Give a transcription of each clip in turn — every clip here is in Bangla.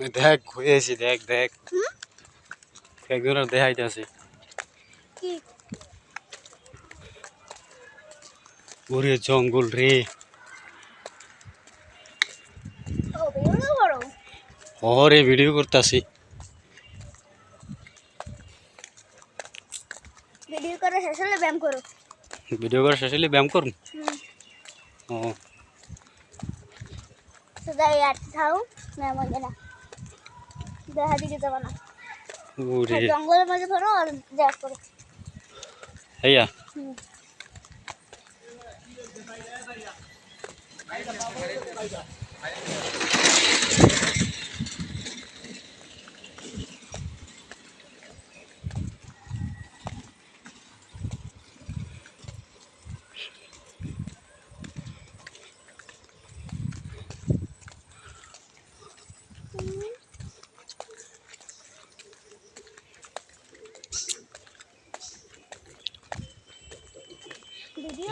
দেখ হয়েছি দেখ দেখ। হুম? একজন দেখাইতেছে। কি? ওরে জঙ্গল রে। ও বেরোনো বড় হরে ভিডিও করতেছি। ভিডিও করে শেষ হলে ব্যায়াম করো। ভিডিও করা শেষ হলে ব্যায়াম করুন? ও। যাই আর থাও ব্যায়াম হবে না। দেখা দিকে যাব না। ওরে জঙ্গলের মাঝে ধরো আর ব্যায়াম করো। হেয়া হুম।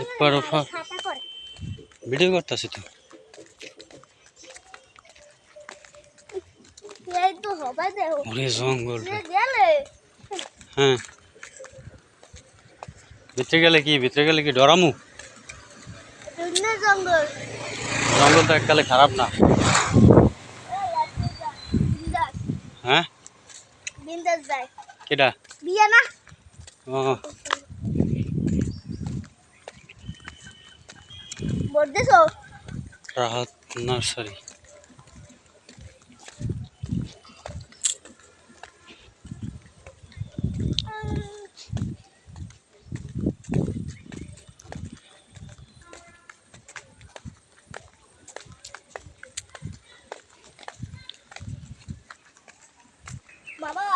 একবার করে ভিডিও করতেছি তো। ওরে জঙ্গল হ্যাঁ। ভিতরে গেলে কি? ভিতরে গেলে কি ডরামু? জঙ্গল জঙ্গল তো এককালে খারাপ না। হ্যাঁ? কেটা বিয়ে না। ও। ভোট দেছো রাহাত নার্সারি। বাবা।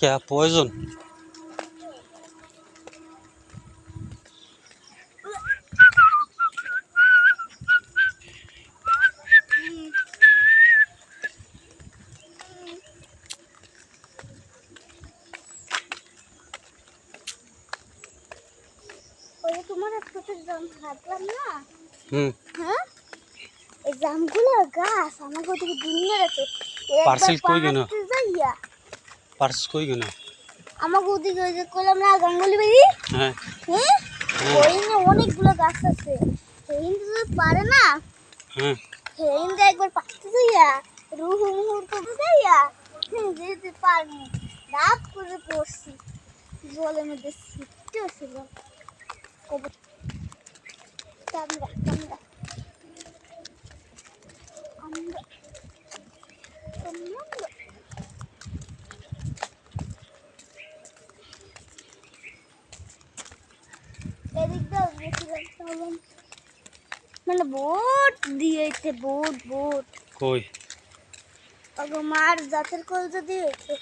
কে যে তোমার একটা জাম হাঁটলাম না? হুম। হ্যাঁ? এই জামগুলো গাছ আমার ওদিকে দুনিয়া আছে Parcel কই গেল? পার্স কই গেল? আমার ওদিকে ওই যে করলাম না গাঙ্গুলি বাড়ি হ্যাঁ। হ্যাঁ? ওই যে অনেকগুলো গাছ আছে। সেই যদি পারে না। হ্যাঁ। সেই যে একবার পাকতে যাইয়া রুহু মুহুর করতে যাইয়া যেতে পারিনি রাত করে পড়ছি। জলের মধ্যে ছিটতে ছিল। কবে মানে বোট দিয়েছে বোট বোট কই? আগে মার জাতের কলজা দিয়েছে।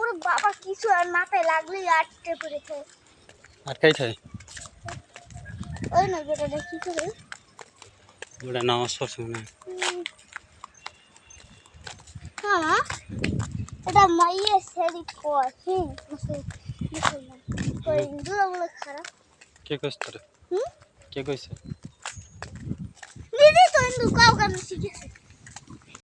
ওর বাবা কিছু আর মাথায় লাগলেই আটকে পড়েছে আটকাই থাকে। ওই না বেটাটা কি করে ওটা নামাজ পড়ছে মনে হয়। হ্যাঁ এটা মাইয়ে সেরি কয় হুম মুসল- মুসলমান তো হিন্দুরা বলে খারাপ। কে কইছে তোরে? হুম? কে কইছে? দিদি তো হিন্দু কাউ কেন শিখে